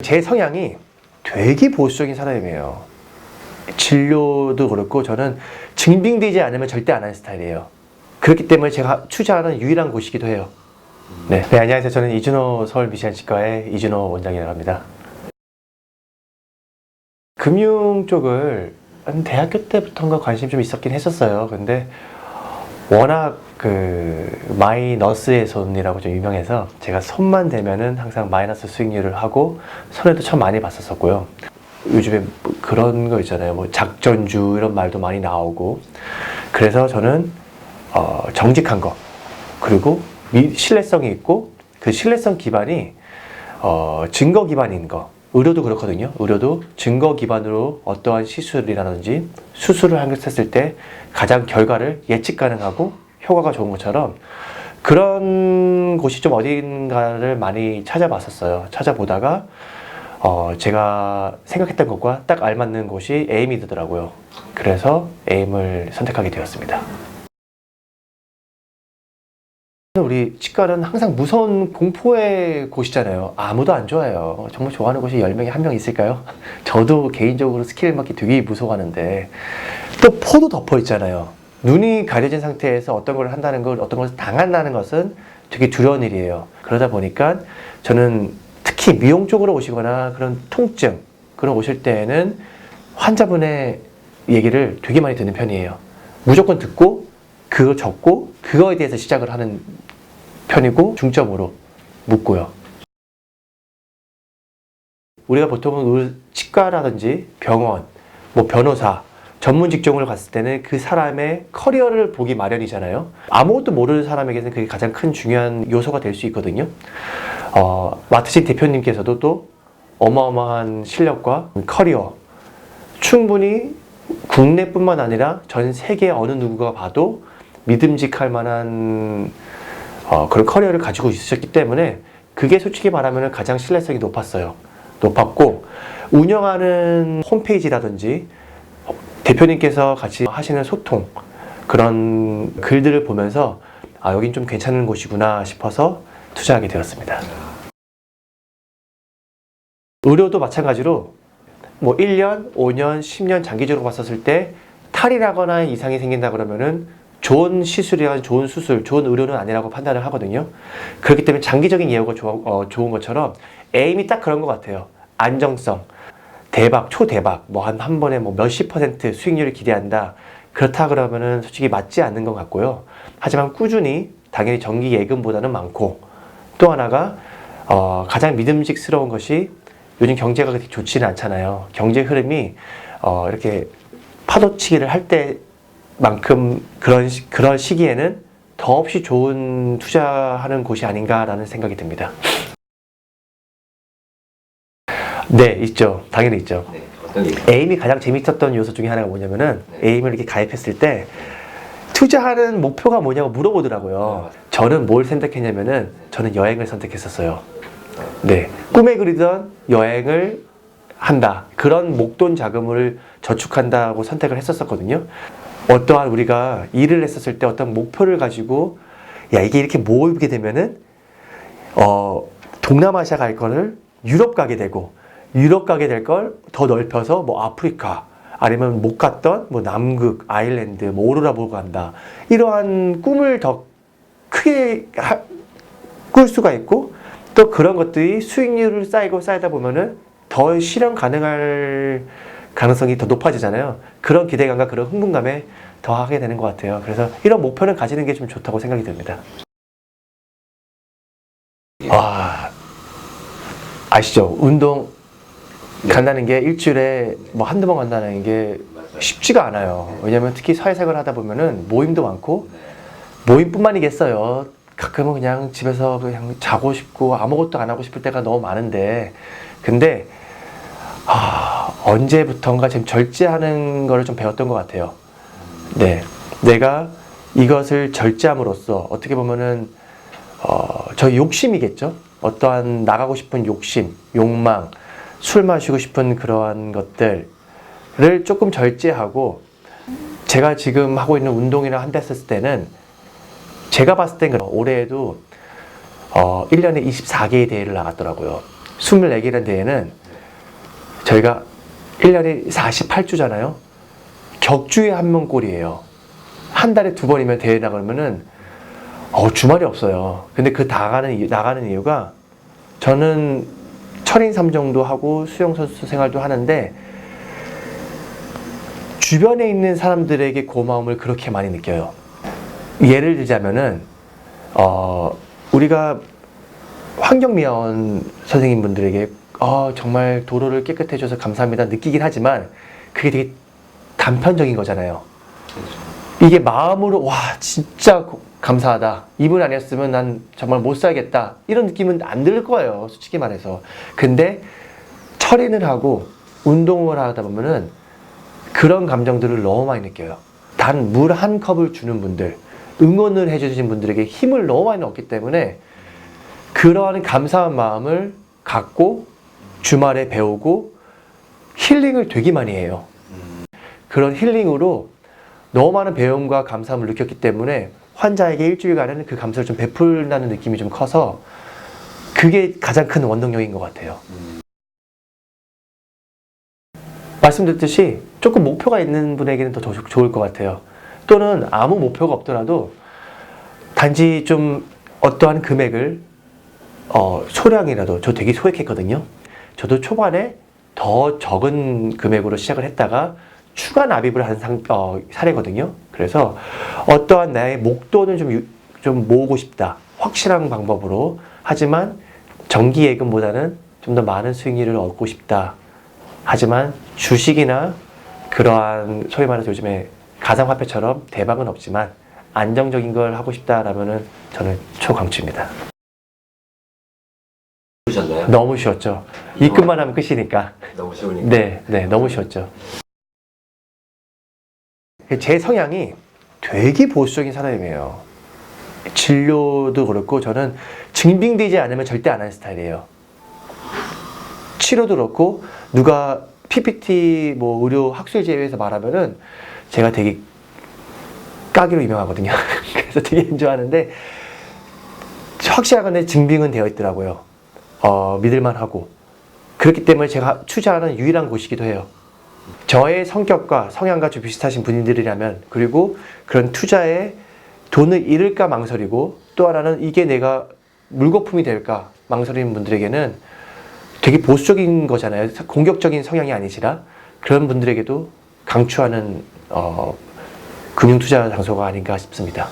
제 성향이 되게 보수적인 사람이에요. 진료도 그렇고 저는 증빙되지 않으면 절대 안 하는 스타일이에요. 그렇기 때문에 제가 투자하는 유일한 곳이기도 해요. 네, 네 안녕하세요. 저는 이준호 서울 미시안 치과의 이준호 원장이라고 합니다. 금융 쪽을 한 대학교 때부터인가 관심 좀 있었긴 했었어요. 근데 워낙 그 마이너스의 손이라고 좀 유명해서 제가 손만 대면은 항상 마이너스 수익률을 하고 손해도 참 많이 봤었었고요. 요즘에 뭐 그런 거 있잖아요. 뭐 작전주 이런 말도 많이 나오고 그래서 저는 어, 정직한 거 그리고 미- 신뢰성이 있고 그 신뢰성 기반이 어, 증거 기반인 거 의료도 그렇거든요. 의료도 증거 기반으로 어떠한 시술이라든지 수술을 했을 때 가장 결과를 예측 가능하고 효과가 좋은 것처럼 그런 곳이 좀 어딘가를 많이 찾아봤었어요. 찾아보다가 어, 제가 생각했던 것과 딱 알맞는 곳이 에이미드더라고요. 그래서 에임을 선택하게 되었습니다. 우리 치과는 항상 무서운 공포의 곳이잖아요. 아무도 안 좋아해요. 정말 좋아하는 곳이 10명에 한 명 있을까요? 저도 개인적으로 스킬 맞기 되게 무서워하는데 또 포도 덮어 있잖아요. 눈이 가려진 상태에서 어떤 걸 한다는 걸 어떤 것을 당한다는 것은 되게 두려운 일이에요. 그러다 보니까 저는 특히 미용 쪽으로 오시거나 그런 통증 그런 오실 때에는 환자분의 얘기를 되게 많이 듣는 편이에요. 무조건 듣고 그거 적고 그거에 대해서 시작을 하는 편이고 중점으로 묻고요. 우리가 보통은 의- 치과라든지 병원, 뭐 변호사, 전문 직종을 갔을 때는 그 사람의 커리어를 보기 마련이잖아요. 아무것도 모르는 사람에게는 그게 가장 큰 중요한 요소가 될 수 있거든요. 어, 마트신 대표님께서도 또 어마어마한 실력과 커리어, 충분히 국내뿐만 아니라 전 세계 어느 누구가 봐도 믿음직할 만한 어, 그런 커리어를 가지고 있으셨기 때문에 그게 솔직히 말하면 가장 신뢰성이 높았어요. 높았고 운영하는 홈페이지라든지 대표님께서 같이 하시는 소통 그런 글들을 보면서 아 여긴 좀 괜찮은 곳이구나 싶어서 투자하게 되었습니다. 의료도 마찬가지로 뭐 1년, 5년, 10년 장기적으로 봤었을 때 탈이라거나 이상이 생긴다 그러면은 좋은 시술이나 좋은 수술, 좋은 의료는 아니라고 판단을 하거든요. 그렇기 때문에 장기적인 좋아, 어, 좋은 것처럼 에임이 딱 그런 것 같아요. 안정성, 대박, 초대박, 뭐 한 한 번에 뭐 몇십 퍼센트 수익률을 기대한다. 그렇다 그러면은 솔직히 맞지 않는 것 같고요. 하지만 꾸준히 당연히 정기 예금보다는 많고 또 하나가 어, 가장 믿음직스러운 것이 요즘 경제가 그렇게 좋지는 않잖아요. 경제 흐름이 어, 이렇게 파도치기를 할 때만큼 그런 시, 그런 시기에는 더없이 좋은 투자하는 곳이 아닌가라는 생각이 듭니다. 네, 있죠. 당연히 있죠. 네, 어떤 게 에임이 가장 재밌었던 요소 중에 하나가 뭐냐면은 네. 에임을 이렇게 가입했을 때 투자하는 목표가 뭐냐고 네, 물어보더라고요. 맞아요. 저는 뭘 선택했냐면은 저는 여행을 선택했었어요. 네. 꿈에 그리던 여행을 한다. 그런 목돈 자금을 저축한다고 선택을 했었었거든요. 어떠한 우리가 일을 했었을 때 어떤 목표를 가지고 야, 이게 이렇게 모이게 되면은 어, 동남아시아 갈 거를 유럽 가게 되고 유럽 가게 될 걸 더 넓혀서 뭐 아프리카 아니면 못 갔던 뭐 남극, 아일랜드, 뭐 오로라 보고 간다. 이러한 꿈을 더 크게 하- 꿀 수가 있고 또 그런 것들이 수익률을 쌓이고 쌓이다 보면은 더 실현 가능할 가능성이 더 높아지잖아요. 그런 기대감과 그런 흥분감에 더 하게 되는 것 같아요. 그래서 이런 목표는 가지는 게 좀 좋다고 생각이 듭니다. 아, 아시죠? 운동 간다는 게 일주일에 뭐 한두 번 간다는 게 쉽지가 않아요. 왜냐면 특히 사회생활 하다 보면은 모임도 많고 모임뿐만이겠어요. 가끔은 그냥 집에서 그냥 자고 싶고 아무것도 안 하고 싶을 때가 너무 많은데 근데 아, 언제부턴가 지금 절제하는 거를 좀 배웠던 것 같아요. 네, 내가 이것을 절제함으로써 어떻게 보면은 어, 저희 욕심이겠죠. 어떠한 나가고 싶은 욕심, 욕망, 술 마시고 싶은 그러한 것들을 조금 절제하고 제가 지금 하고 있는 운동이나 한다 했을 때는 제가 봤을 땐. 올해에도 어, 1년에 24개의 대회를 나갔더라고요. 24개라는 대회는 저희가 1년에 48주잖아요. 격주에 한명 꼴이에요. 한 달에 두 번이면 대회 나가면은 어, 주말이 없어요. 근데 그 나가는, 나가는 이유가 저는 철인 3정도 하고 수영 선수 생활도 하는데 주변에 있는 사람들에게 고마움을 그렇게 많이 느껴요. 예를 들자면은, 어, 우리가 환경미화원 선생님분들에게 어, 정말 도로를 깨끗해 줘서 감사합니다 느끼긴 하지만 그게 되게 단편적인 거잖아요. 이게 마음으로 와 진짜 고- 감사하다. 이분 아니었으면 난 정말 못 살겠다. 이런 느낌은 안 들 거예요 솔직히 말해서. 근데 철인을 하고 운동을 하다 보면은 그런 감정들을 너무 많이 느껴요. 단 물 한 컵을 주는 분들 응원을 해주신 분들에게 힘을 너무 많이 얻기 때문에 그러한 감사한 마음을 갖고 주말에 배우고 힐링을 되게 많이 해요. 그런 힐링으로 너무 많은 배움과 감사함을 느꼈기 때문에 환자에게 일주일간은 그 감사를 좀 베풀다는 느낌이 좀 커서 그게 가장 큰 원동력인 것 같아요. 말씀드렸듯이 조금 목표가 있는 분에게는 더 좋- 좋을 것 같아요. 또는 아무 목표가 없더라도 단지 좀 어떠한 금액을 어, 소량이라도 저 되게 소액했거든요. 저도 초반에 더 적은 금액으로 시작을 했다가 추가 납입을 한 상, 어, 사례거든요. 그래서 어떠한 나의 목돈을 좀, 유- 좀 모으고 싶다. 확실한 방법으로. 하지만 정기 예금보다는 좀 더 많은 수익률을 얻고 싶다. 하지만 주식이나 그러한 소위 말해서 요즘에 가상화폐처럼 대박은 없지만 안정적인 걸 하고 싶다라면은 저는 초강추입니다. 보셨나요? 너무 쉬웠죠. 입금만 하면 끝이니까. 너무 쉬우니까. 네, 네, 너무 쉬웠죠. 제 성향이 되게 보수적인 사람이에요. 진료도 그렇고 저는 증빙되지 않으면 절대 안 하는 스타일이에요. 치료도 그렇고 누가 PPT 뭐 의료 학술 제외에서 말하면은 제가 되게 까기로 유명하거든요. 그래서 되게 인조하는데 확실하게 증빙은 되어 있더라고요. 어, 믿을만 하고 그렇기 때문에 제가 투자하는 유일한 곳이기도 해요. 저의 성격과 성향과 좀 비슷하신 분들이라면 그리고 그런 투자에 돈을 잃을까 망설이고 또 하나는 이게 내가 물거품이 될까 망설이는 분들에게는 되게 보수적인 거잖아요. 공격적인 성향이 아니시라 그런 분들에게도 강추하는 어, 금융 투자 장소가 아닌가 싶습니다.